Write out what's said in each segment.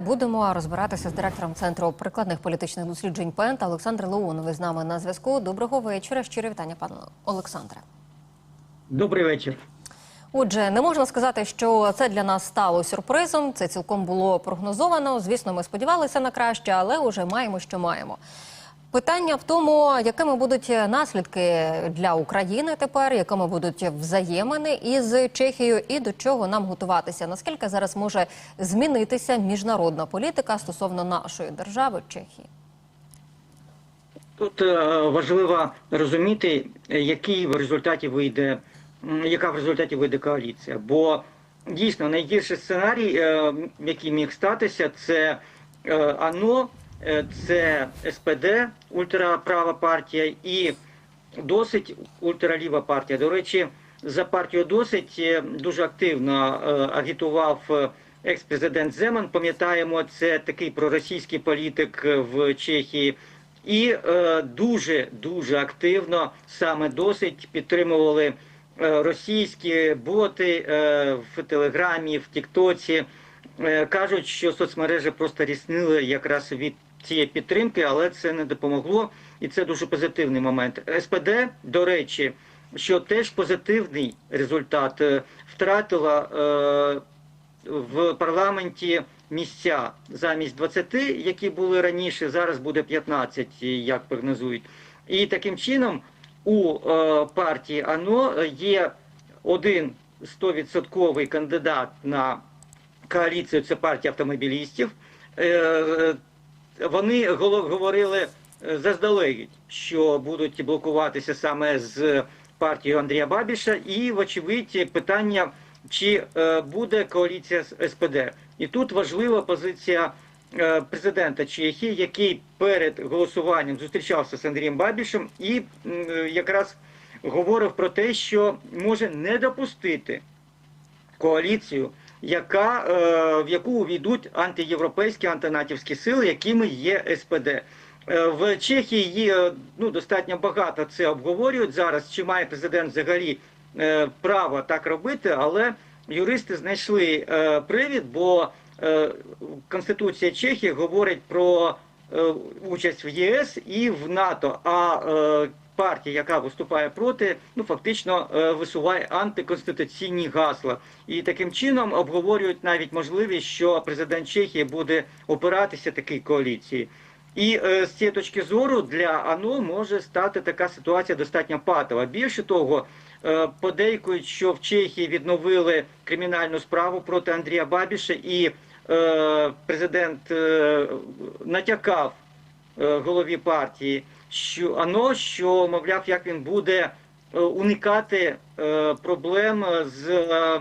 Будемо розбиратися з директором центру прикладних політичних досліджень ПЕНТ Олександр Леоновий з нами на зв'язку. Доброго вечора. Щире вітання, пане Олександре. Добрий вечір. Отже, не можна сказати, що це для нас стало сюрпризом. Це цілком було прогнозовано. Звісно, ми сподівалися на краще, але вже маємо, що маємо. Питання в тому, якими будуть наслідки для України тепер, якими будуть взаємини із Чехією, і до чого нам готуватися. Наскільки зараз може змінитися міжнародна політика стосовно нашої держави Чехії? Тут е, важливо розуміти, який в результаті вийде, яка в результаті вийде коаліція. Бо дійсно найгірший сценарій, е, який міг статися, це АНО, е, це СПД, ультраправа партія, і досить ультраліва партія. До речі, за партію досить е, дуже активно е, агітував е, екс-президент Земан. Пам'ятаємо, це такий проросійський політик е, в Чехії. І е, дуже дуже активно саме досить підтримували е, російські боти е, в Телеграмі, в Тіктоці. Е, кажуть, що соцмережі просто ріснили якраз від цієї підтримки, але це не допомогло, і це дуже позитивний момент. СПД, до речі, що теж позитивний результат, е, втратила е, в парламенті місця замість 20, які були раніше, зараз буде 15, як прогнозують. І таким чином у е, партії АНО є один 100% кандидат на коаліцію, це партія автомобілістів. Е, вони говорили е, заздалегідь, що будуть блокуватися саме з партією Андрія Бабіша, і, вочевидь, питання, чи е, буде коаліція з СПД. І тут важлива позиція е, президента Чехії, який перед голосуванням зустрічався з Андрієм Бабішем і якраз говорив про те, що може не допустити коаліцію, яка, е, в яку увійдуть антиєвропейські, антинатівські сили, якими є СПД. Е, В Чехії є ну, достатньо багато це обговорюють зараз. Чи має президент взагалі е, право так робити, але юристи знайшли е, привід, бо е, Конституція Чехії говорить про е, участь в ЄС і в НАТО. А е, партія, яка виступає проти, ну фактично е, висуває антиконституційні гасла. І таким чином обговорюють навіть можливість, що президент Чехії буде опиратися такій коаліції. І е, з цієї точки зору для АНО може стати така ситуація достатньо патова. Більше того, е, подейкують, що в Чехії відновили кримінальну справу проти Андрія Бабіша, і е, президент е, натякав е, голові партії, що ано, що мовляв, як він буде е, уникати е, проблем з. е,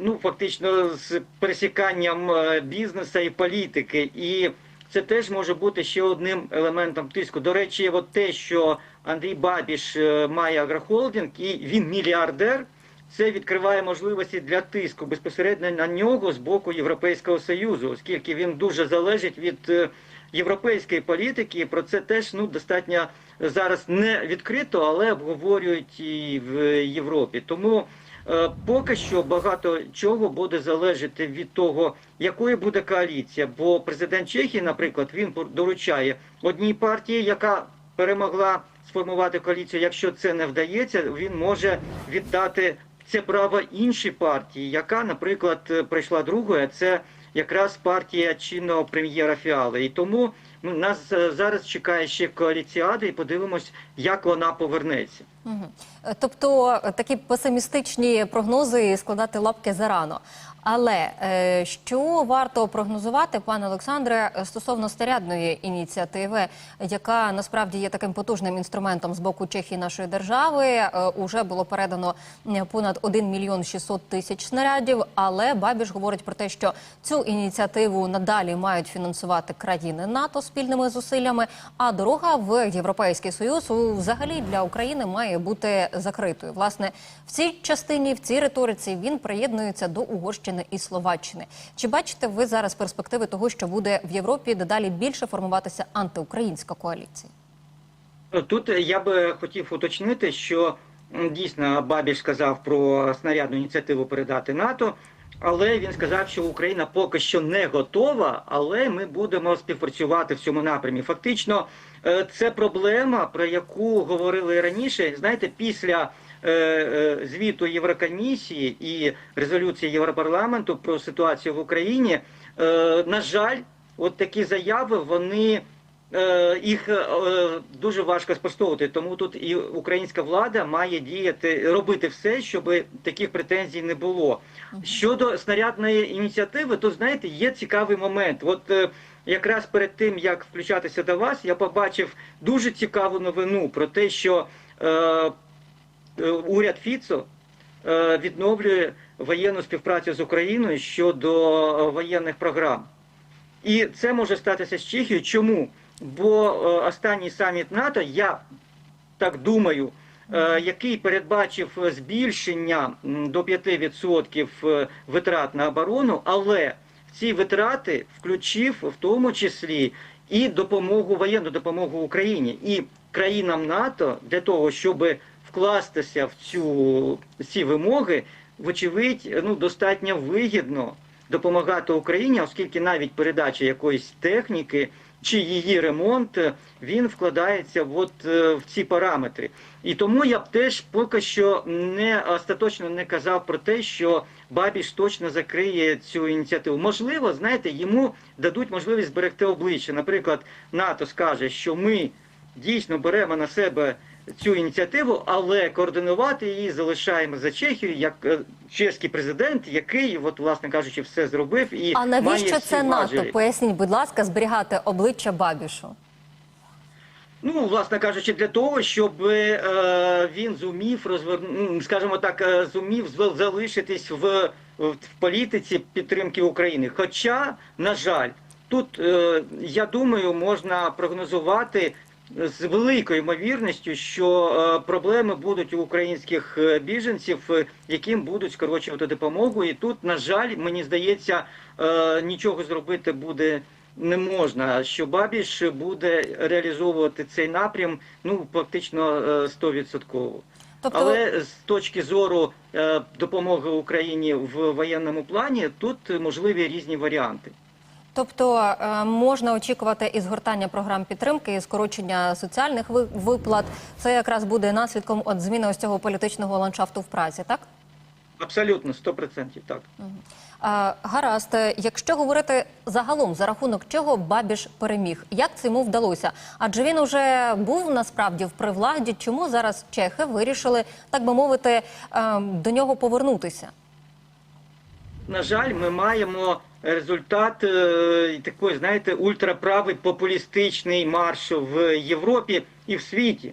Ну, фактично, з пересіканням е, бізнесу і політики, і це теж може бути ще одним елементом тиску. До речі, от те, що Андрій Бабіш е, має агрохолдинг і він мільярдер, це відкриває можливості для тиску безпосередньо на нього з боку Європейського Союзу, оскільки він дуже залежить від е, європейської політики. Про це теж ну достатньо зараз не відкрито, але обговорюють і в Європі. Тому е, поки що багато чого буде залежати від того, якою буде коаліція. Бо президент Чехії, наприклад, він доручає одній партії, яка перемогла сформувати коаліцію. Якщо це не вдається, він може віддати це право іншій партії, яка, наприклад, прийшла другою. Це якраз партія чинного прем'єра Фіали. І тому ну, нас е, зараз чекає ще коаліціада, і подивимось, як вона повернеться. Е, Тобто е, такі песимістичні прогнози складати лапки зарано. Але що варто прогнозувати, пане Олександре, стосовно старядної ініціативи, яка насправді є таким потужним інструментом з боку Чехії нашої держави, уже було передано понад 1 мільйон 600 тисяч снарядів. Але Бабіш говорить про те, що цю ініціативу надалі мають фінансувати країни НАТО спільними зусиллями. А дорога в Європейський Союз взагалі для України має бути закритою. Власне, в цій частині, в цій риториці він приєднується до Угорщини і Словаччини. Чи бачите ви зараз перспективи того, що буде в Європі дедалі більше формуватися антиукраїнська коаліція? Тут я би хотів уточнити, що дійсно Бабіш сказав про снарядну ініціативу передати НАТО. Але він сказав, що Україна поки що не готова, але ми будемо співпрацювати в цьому напрямі. Фактично, е, це проблема, про яку говорили раніше. Знаєте, після е, е, звіту Єврокомісії і резолюції Європарламенту про ситуацію в Україні, на жаль, от такі заяви вони. Е, Їх е, дуже важко спростовувати, тому тут і українська влада має діяти, робити все, щоб таких претензій не було. Щодо снарядної ініціативи, то знаєте, є цікавий момент. От е, якраз перед тим як включатися до вас, я побачив дуже цікаву новину про те, що е, уряд Фіцо е, відновлює воєнну співпрацю з Україною щодо воєнних програм. І це може статися з Чехією. Чому? Бо е, останній саміт НАТО, я так думаю, е, який передбачив збільшення до 5% е, витрат на оборону, але ці витрати включив в тому числі і допомогу воєнну допомогу Україні. І країнам НАТО для того, щоб вкластися в цю ці вимоги, вочевидь, ну достатньо вигідно допомагати Україні, оскільки навіть передача якоїсь техніки чи її ремонт е, він вкладається от е, в ці параметри. І тому я б теж поки що не остаточно не казав про те, що Бабіш точно закриє цю ініціативу. Можливо, знаєте, йому дадуть можливість зберегти обличчя. Наприклад, НАТО скаже, що ми дійсно беремо на себе цю ініціативу, але координувати її залишаємо за Чехією, як е, чеський президент, який, от, власне кажучи, все зробив і А навіщо всі це НАТО? Поясніть, будь ласка, зберігати обличчя Бабішу. Ну, власне кажучи, для того, щоб е, він зумів розверну, скажімо так, е, зумів залишитись в, в, в політиці підтримки України. Хоча, на жаль, тут е, я думаю, можна прогнозувати з великою ймовірністю, що е, проблеми будуть у українських е, біженців, е, яким будуть скорочувати допомогу. І тут, на жаль, мені здається, нічого зробити буде не можна. Що Бабіш буде реалізовувати цей напрям, ну фактично е, стовідсотково. Тобто, Але з точки зору допомоги Україні в воєнному плані, тут можливі різні варіанти. Тобто е, можна очікувати і згортання програм підтримки, і скорочення соціальних виплат. Це якраз буде наслідком от зміни ось цього політичного ландшафту в Празі, так? Абсолютно 100% так. Гаразд, Е, якщо говорити загалом за рахунок чого Бабіш переміг, як це йому вдалося? Адже він уже був насправді в привладі. Чому зараз чехи вирішили, так би мовити, е, до нього повернутися? На жаль, ми маємо результат е, такий, знаєте, ультраправий популістичний марш в Європі і в світі.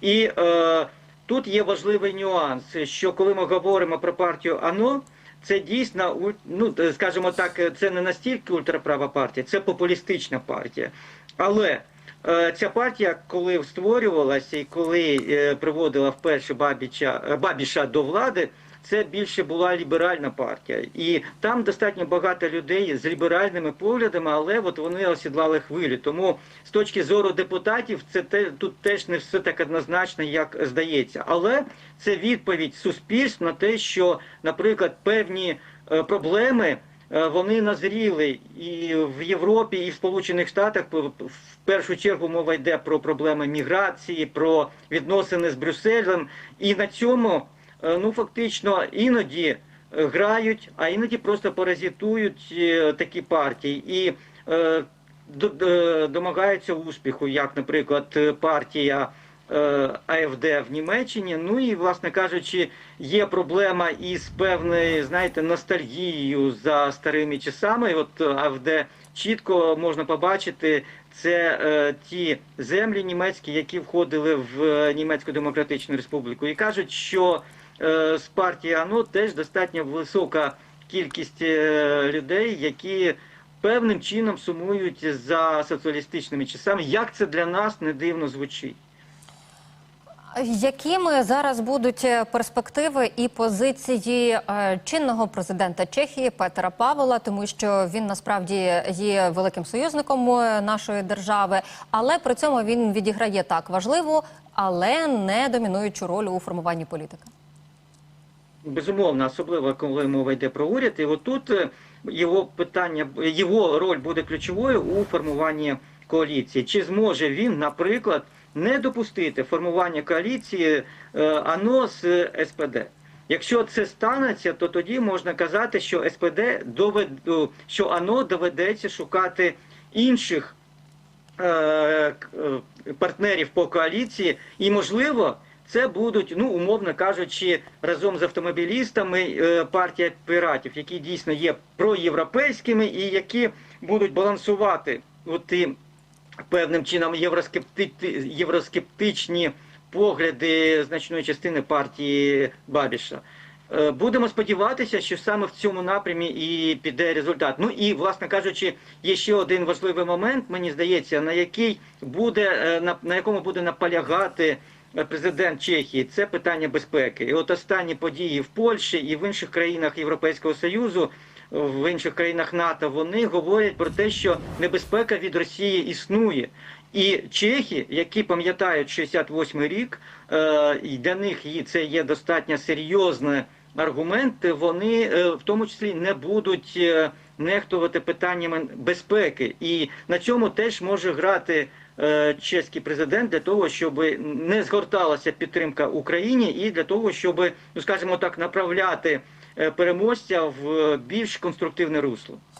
І е, тут є важливий нюанс, що коли ми говоримо про партію АНО, це дійсно, ну, скажімо так, це не настільки ультраправа партія, це популістична партія. Але е, ця партія, коли створювалася і коли е, приводила вперше Бабіча, е, Бабіша до влади, це більше була ліберальна партія. І там достатньо багато людей з ліберальними поглядами, але от вони осідлали хвилю. Тому з точки зору депутатів, це те, тут теж не все так однозначно, як здається. Але це відповідь суспільств на те, що, наприклад, певні е, проблеми. е, Вони назріли і в Європі, і в Сполучених Штатах. В першу чергу мова йде про проблеми міграції, про відносини з Брюсселем. І на цьому ну фактично іноді е, грають, а іноді просто паразитують е, такі партії і е, до- е, домагаються успіху, як, наприклад, е, партія. е, АФД в Німеччині. Ну і, власне кажучи, є проблема із певною, знаєте, ностальгією за старими часами. От АФД чітко можна побачити, це е, ті землі німецькі, які входили в е, Німецьку Демократичну Республіку. І кажуть, що е, з партії АНО теж достатньо висока кількість е, людей, які певним чином сумують за соціалістичними часами. Як це для нас не дивно звучить? Якими зараз будуть е, перспективи і позиції е, чинного президента Чехії Петера Павла, тому що він насправді є великим союзником е, нашої держави, але при цьому він відіграє так важливу, але не домінуючу роль у формуванні політики. Безумовно, особливо коли мова йде про уряд. І отут е, його питання, його роль буде ключовою у формуванні коаліції. Чи зможе він, наприклад, не допустити формування коаліції е, АНО з СПД? Якщо це станеться, то тоді можна казати, що СПД доведу, що АНО доведеться шукати інших е, партнерів по коаліції, і можливо. Це будуть, ну умовно кажучи, разом з автомобілістами е, партія піратів, які дійсно є проєвропейськими і які будуть балансувати оті певним чином євроскепти... євроскептичні погляди значної частини партії Бабіша. Е, Будемо сподіватися, що саме в цьому напрямі і піде результат. Ну і, власне кажучи, є ще один важливий момент, мені здається, на який буде е, на, на якому буде наполягати президент Чехії. Це питання безпеки. І от останні події в Польщі і в інших країнах Європейського Союзу. В інших країнах НАТО вони говорять про те, що небезпека від Росії існує, і чехи, які пам'ятають 68-й рік, е, і для них це є достатньо серйозний аргумент. Вони е, в тому числі не будуть е, нехтувати питаннями безпеки, і на цьому теж може грати е, чеський президент для того, щоб не згорталася підтримка Україні, і для того, щоб, ну скажімо так, направляти е, переможця в більш конструктивне русло.